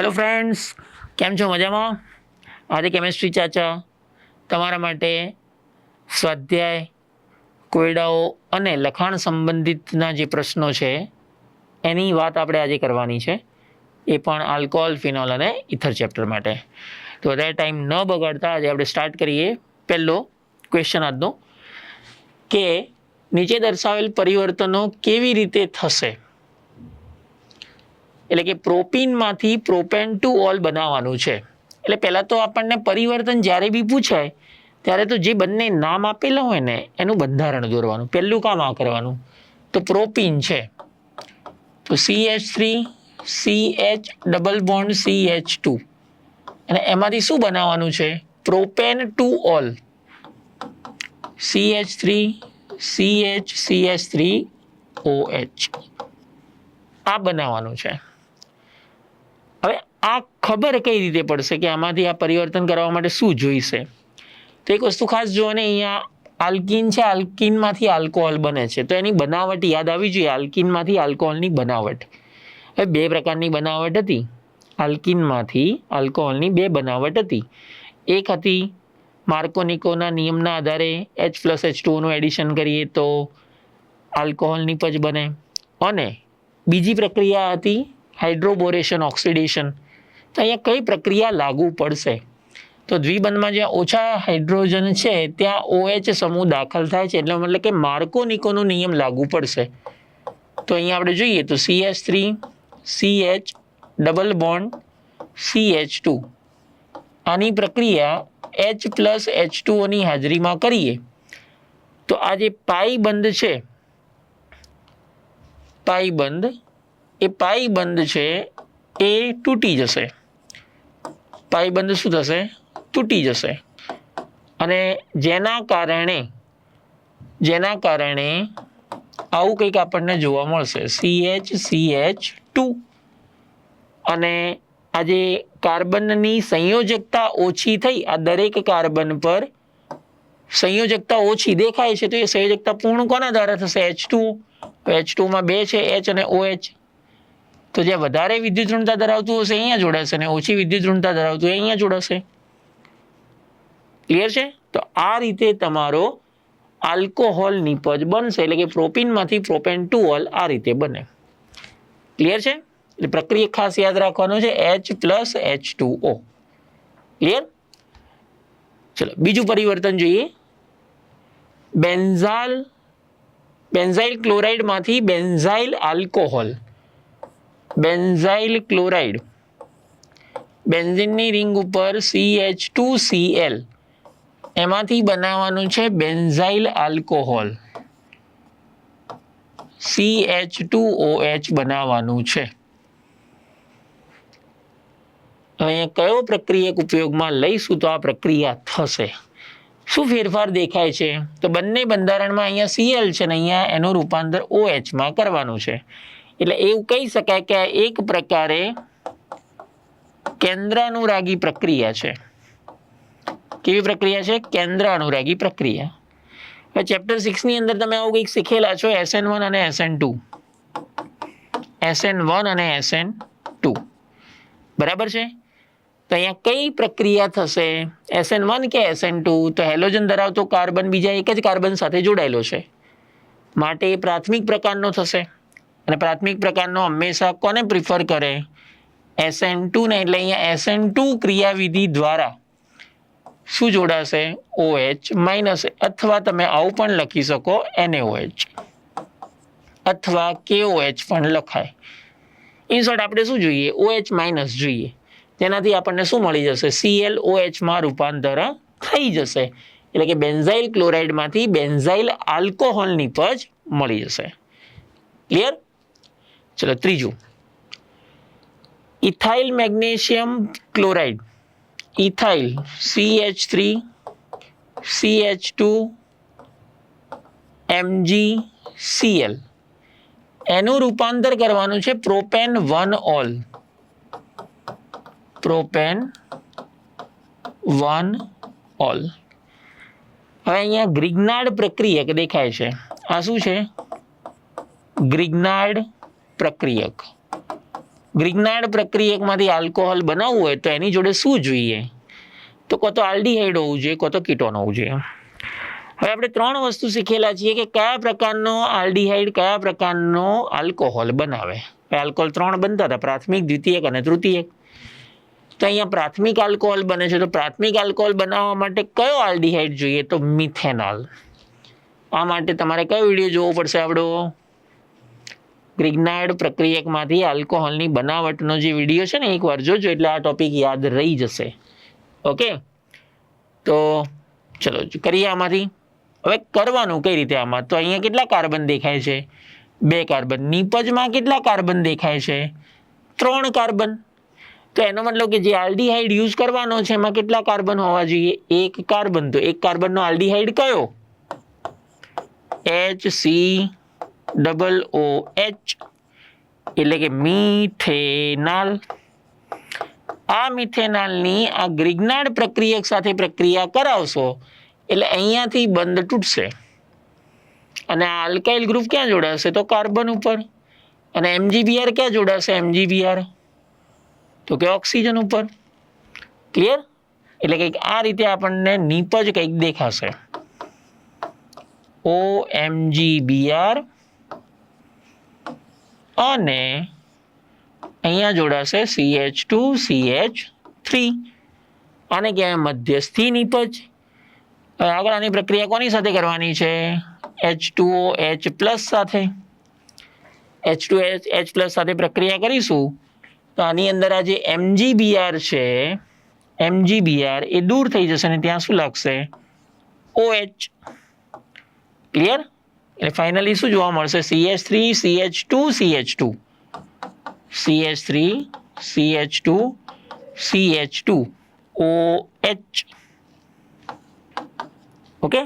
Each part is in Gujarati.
હેલો ફ્રેન્ડ્સ કેમ છો? મજામાં? આજે કેમેસ્ટ્રી ચાચા તમારા માટે સ્વાધ્યાય કોયડાઓ અને લખાણ સંબંધિતના જે પ્રશ્નો છે, એની વાત આપણે આજે કરવાની છે. એ પણ આલ્કોહોલ ફિનોલ અને ઇથર ચેપ્ટર માટે. તો વધારે ટાઈમ ન બગાડતા આજે આપણે સ્ટાર્ટ કરીએ પહેલો ક્વેશ્ચન આજનો કે નીચે દર્શાવેલ પરિવર્તનો કેવી રીતે થશે? એટલે કે પ્રોપીનમાંથી પ્રોપેન ટુ ઓલ બનાવવાનું છે. એટલે પહેલાં તો આપણને પરિવર્તન જ્યારે બી પૂછાય, ત્યારે તો જે બંને નામ આપેલા હોય ને, એનું બંધારણ દોરવાનું. પહેલું કામ આ કરવાનું. તો પ્રોપીન છે. તો C H three C H double bond C H two અને એમાંથી શું બનાવવાનું છે? Propane two ol. C H three C H C H three O H આ બનાવવાનું છે. આ ખબર કઈ રીતે પડશે કે આમાંથી આ પરિવર્તન કરવા માટે શું જોઈશે? તો એક વસ્તુ ખાસ જો અને અહીંયા આલ્કિન છે, આલ્કિનમાંથી આલ્કોહોલ બને છે. તો એની બનાવટ યાદ આવી જોઈએ, આલ્કિનમાંથી આલ્કોહોલની બનાવટ. હવે બે પ્રકારની બનાવટ હતી. આલ્કિનમાંથી આલ્કોહોલની બે બનાવટ હતી. એક હતી માર્કોનિકોના નિયમના આધારે એચ પ્લસ એચ ટુનું એડિશન કરીએ તો આલ્કોહોલ નિપજ બને. અને બીજી પ્રક્રિયા હતી હાઇડ્રોબોરેશન ઓક્સિડેશન. તો અહીંયા કઈ પ્રક્રિયા લાગુ પડશે? તો દ્વિબંધમાં જ્યાં ઓછા હાઇડ્રોજન છે, ત્યાં ઓએચ સમૂહ દાખલ થાય છે. એટલે મતલબ કે માર્કોનિકોનો નિયમ લાગુ પડશે. તો અહીંયા આપણે જોઈએ તો C H three C H double bond C H two આની પ્રક્રિયા એચ પ્લસ એચ ટુઓની હાજરીમાં કરીએ. તો આ જે પાઈ બંધ છે, પાઈ બંધ, એ પાઈ બંધ છે, એ તૂટી જશે. પાઈ બંધ શું થશે? તૂટી જશે. અને જેના કારણે જેના કારણે આવું કંઈક આપણને જોવા મળશે. C H C H two અને આ જે કાર્બનની સંયોજકતા ઓછી થઈ, આ દરેક કાર્બન પર સંયોજકતા ઓછી દેખાય છે, તો એ સંયોજકતા પૂર્ણ કોના દ્વારા થશે? એચ ટુ એચ ટુમાં બે છે એચ અને ઓ એચ તો જે વધારે વિદ્યુત ઋણતા ધરાવતું હશે, અહીંયા જોડાશે અને ઓછી વિદ્યુત ઋણતા ધરાવતું હોય, અહીંયા જોડાશે. ક્લિયર છે? તો આ રીતે તમારો આલ્કોહોલ નિપજ બનશે, એટલે કે પ્રોપીનમાંથી પ્રોપેન ટુ ઓલ આ રીતે બને. ક્લિયર છે? એટલે પ્રક્રિયા ખાસ યાદ રાખવાનું છે H plus H two O clear ચલો, બીજું પરિવર્તન જોઈએ. બેન્ઝાલ, બેન્ઝાઇલ ક્લોરાઇડમાંથી બેન્ઝાઇલ આલ્કોહોલ. બેન્ઝાઇલ ક્લોરાઇડ બેન્ઝિનની રિંગ ઉપર C H two C L એમાંથી બનાવવાનું છે benzyl alcohol. C H two O H બનાવવાનું છે. અહીંયા કયો પ્રક્રિયક ઉપયોગમાં લઈશું તો આ પ્રક્રિયા થશે. શું ફેરફાર દેખાય છે? તો બંને બંધારણમાં અહીંયા સીએલ છે ને અહીંયા એનું રૂપાંતર ઓ એચમાં કરવાનું છે. એટલે એવું કહી શકાય કે એક પ્રકારે કેન્દ્રાનુરાગી પ્રક્રિયા છે. કેવી પ્રક્રિયા છે? કેન્દ્રાનુરાગી પ્રક્રિયા. ચેપ્ટર સિક્સની અંદર તમે આવું કંઈક શીખેલા છો એસએન વન અને એસએન ટુ એસએન વન અને એસએન ટુ બરાબર છે? તો અહીંયા કઈ પ્રક્રિયા થશે? એસએન વન કે એસએન ટુ તો હેલોજન ધરાવતો કાર્બન બીજા એક જ કાર્બન સાથે જોડાયેલો છે. માટે એ પ્રાથમિક પ્રકારનો થશે. અને પ્રાથમિક પ્રકારનો હંમેશા કોને પ્રિફર કરે? એસએન ટુ ને? એટલે અહીંયા એસએન ટુ ક્રિયાવિધિ દ્વારા શું જોડાશે? ઓએચ માઇનસ અથવા તમે આવું પણ લખી શકો એનએઓએચ અથવા કેઓએચ પણ લખાય. ઇન શોર્ટ આપણે શું જોઈએ? ઓએચ માઇનસ જોઈએ. તેનાથી આપણને શું મળી જશે? સીએલ ઓએચમાં રૂપાંતર થઈ જશે. એટલે કે બેન્ઝાઇલ ક્લોરાઇડમાંથી બેન્ઝાઇલ આલ્કોહોલની પજ મળી જશે. ક્લિયર ચલો, ત્રીજું. Ethyl magnesium chloride. Ethyl C H three C H two MG CL એનું રૂપાંતર કરવાનું છે propane one ol. Propane one ol. હવે અહીંયા ગ્રિગ્નાર્ડ પ્રક્રિયક દેખાય છે. આ શું છે? ગ્રિગ્નાર્ડ પ્રક્રિયક. ગ્રિગ્નાર્ડ પ્રક્રિયકમાંથી આલ્કોહોલ બનાવવું હોય તો એની જોડે શું જોઈએ? તો કો તો આલ્ડીહાઇડ હોવું જોઈએ, કો તો કીટોન હોવું જોઈએ. હવે આપણે ત્રણ વસ્તુ શીખેલા છીએ કે કયા પ્રકારનો આલ્ડીહાઇડ કયા પ્રકારનો આલ્કોહોલ બનાવે. આલ્કોહોલ ત્રણ બનતા હતા, પ્રાથમિક, દ્વિતીયક અને તૃતીયક. તો અહીંયા પ્રાથમિક આલ્કોહોલ બને છે, તો પ્રાથમિક આલ્કોહોલ બનાવવા માટે કયો આલ્ડીહાઇડ જોઈએ? તો મિથેનોલ આ માટે તમારે કયો વીડિયો જોવો પડશે આપણો? ગ્રિગ્નાર્ડ પ્રક્રિયકમાંથી આલ્કોહોલની બનાવટનો જે વીડિયો છે ને એકવાર જોજો, એટલે આ ટોપિક યાદ રહી જશે. ઓકે? તો ચલો, કરીએ આમાંથી. હવે કરવાનું કઈ રીતે આમાં? તો અહીંયા કેટલા કાર્બન દેખાય છે? બે કાર્બન. નીપજમાં કેટલા કાર્બન દેખાય છે? ત્રણ કાર્બન. તો એનો મતલબ કે જે આલ્ડીહાઇડ યુઝ કરવાનો છે, એમાં કેટલા કાર્બન હોવા જોઈએ? એક કાર્બન. તો એક કાર્બનનો આલ્ડીહાઇડ કયો? H C double O H એટલે કે મિથેનાલ. આ મિથેનાલની આ ગ્રિગ્નાર્ડ પ્રક્રિયક સાથે પ્રક્રિયા કરાવશો, એટલે અહીંયાથી બંધ તૂટશે. અને આ આલ્કાઇલ ગ્રુપ ક્યાં જોડાશે? તો કાર્બન ઉપર. અને એમજીબીઆર ક્યાં જોડાશે? એમજીબીઆર તો કે ઓક્સિજન ઉપર. ક્લિયર એટલે કંઈક આ રીતે આપણને નીપજ કંઈક દેખાશે. ઓ એમજીબીઆર અને અહીંયા જોડાશે C H two C H three આને કહેવાય મધ્યસ્થી નીપજ આગળ આની પ્રક્રિયા કોની સાથે કરવાની છે? H two O H plus સાથે. H two H H plus સાથે પ્રક્રિયા કરીશું. તો આની અંદર આ જે એમજીબીઆર છે એમજીબીઆર એ દૂર થઈ જશે અને ત્યાં શું લાગશે? ઓ એચ ક્લિયર એટલે ફાઇનલી શું જોવા મળશે C H three C H two C H two C H three C H two C H two O H okay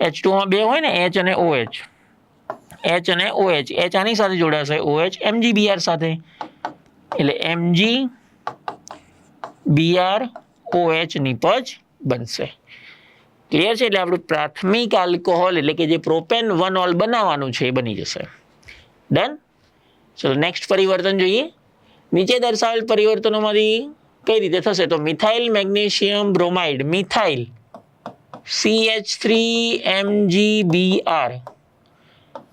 H ટુમાં બે હોય ને એચ અને ઓ એચ એચ અને ઓ એચ એચ આની સાથે જોડાશે ઓ એચ એમજી બીઆર સાથે એટલે એમજી બીઆર ઓ એચ નિપજ બનશે ક્લિયર છે એટલે આપણું પ્રાથમિક આલ્કોહોલ એટલે કે જે પ્રોપેન વન ઓલ બનાવવાનું છે એ બની જશે. ડન ચલો નેક્સ્ટ પરિવર્તન જોઈએ. નીચે દર્શાવેલ પરિવર્તનોમાંથી કઈ રીતે થશે? તો methyl, magnesium, bromide. Methyl. C H three R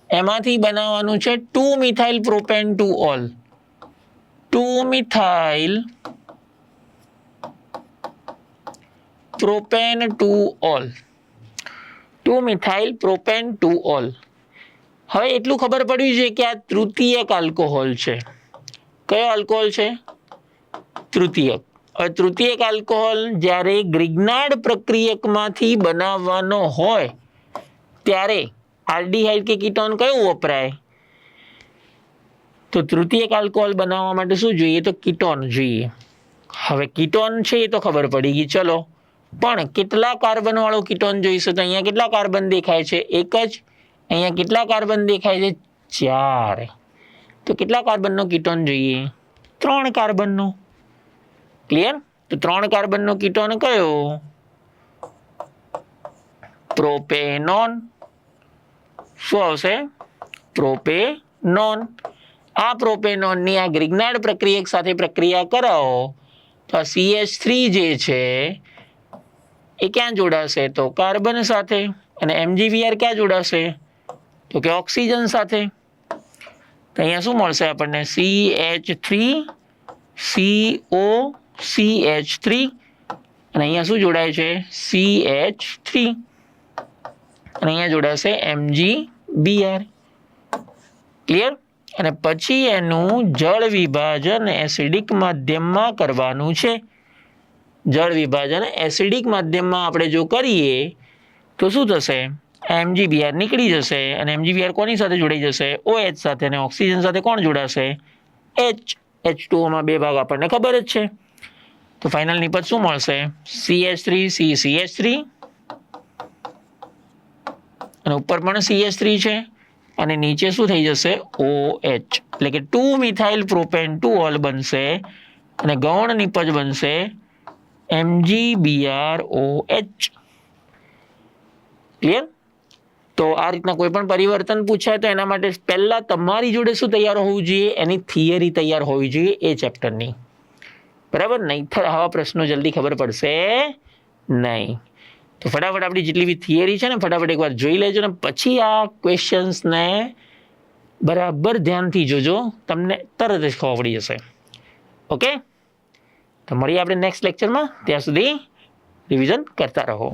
એમાંથી બનાવવાનું છે two methyl propane two ol two methyl propane two ol. Two methyl propane two ol. હવે એટલું ખબર પડ્યું છે કે આ તૃતીયક આલ્કોહોલ છે. કયો આલ્કોહોલ છે? તૃતીયક. હવે તૃતીયક આલ્કોહોલ જ્યારે ગ્રિગ્નાર્ડ પ્રક્રિયકમાંથી બનાવવાનો હોય, ત્યારે આલ્ડીહાઇડ કે કીટોન કયું વપરાય? તો તૃતીયક આલ્કોહોલ બનાવવા માટે શું જોઈએ? તો કીટોન જોઈએ. હવે કીટોન છે એ તો ખબર પડી ગઈ. ચલો પણ કેટલા કાર્બન વાળો કીટોન જોઈશું તો અહીંયા કેટલા કાર્બન દેખાય છે? એક જ. અહીંયા કેટલા કાર્બન દેખાય છે? ચાર. તો કેટલા કાર્બનનો કીટોન જોઈએ? ત્રણ કાર્બનનો. ક્લિયર તો ત્રણ કાર્બનનો કીટોન કયો? પ્રોપેનોન. શું આવશે? પ્રોપેનોન. આ પ્રોપેનોનની આ ગ્રિગ્નાર્ડ પ્રક્રિયક સાથે પ્રક્રિયા કરાવો તો સી એચ થ્રી જે છે એ ક્યાં જોડાશે? તો કાર્બન સાથે અને એમજીવીઆર ક્યાં જોડાશે? તો કે ઓક્સિજન સાથે. તો અહીંયા શું મળશે આપણને? C H three C O C H three અને અહીંયા શું જોડાય છે? સી એચ થ્રી અને અહીંયા જોડાશે એમજી બીઆર ક્લિયર અને પછી એનું જળ વિભાજન એસિડિક માધ્યમમાં કરવાનું છે. જળ વિભાજન એસિડિક માધ્યમમાં આપણે જો કરીએ, તો શું થશે? એમજીબીઆર નીકળી જશે અને એમજીબીઆર કોની સાથે જોડાઈ જશે? ઓએચ એચ સાથે અને ઓક્સિજન સાથે કોણ જોડાશે? એચ એચ ટુઓમાં બે ભાગ આપણને ખબર જ છે. તો ફાઇનલ નિપજ શું મળશે? C H three C C H three અને ઉપર પણ સી એચ થ્રી છે. અને નીચે શું થઈ જશે? ઓ એચ એટલે કે two methyl propane two ol બનશે અને ગૌણ નિપજ બનશે MG BR O H clear તો આ રીતના કોઈ પણ પરિવર્તન પૂછાય તો એના માટે પહેલા તમારી જોડે શું તૈયાર હોવું જોઈએ? એની થિયરી તૈયાર હોવી જોઈએ એ ચેપ્ટરની. બરાબર? નહીંતર આવા પ્રશ્નો જલ્દી ખબર પડશે નહીં. તો ફટાફટ આપણી જેટલી બી થિયરી છે ને, ફટાફટ એકવાર જોઈ લેજો ને, પછી આ ક્વેશ્ચન્સને બરાબર ધ્યાનથી જોજો, તમને તરત જ ખબર પડી જશે. ઓકે? તો મળીએ આપણે નેક્સ્ટ લેક્ચરમાં ત્યાં સુધી રિવિઝન કરતા રહો.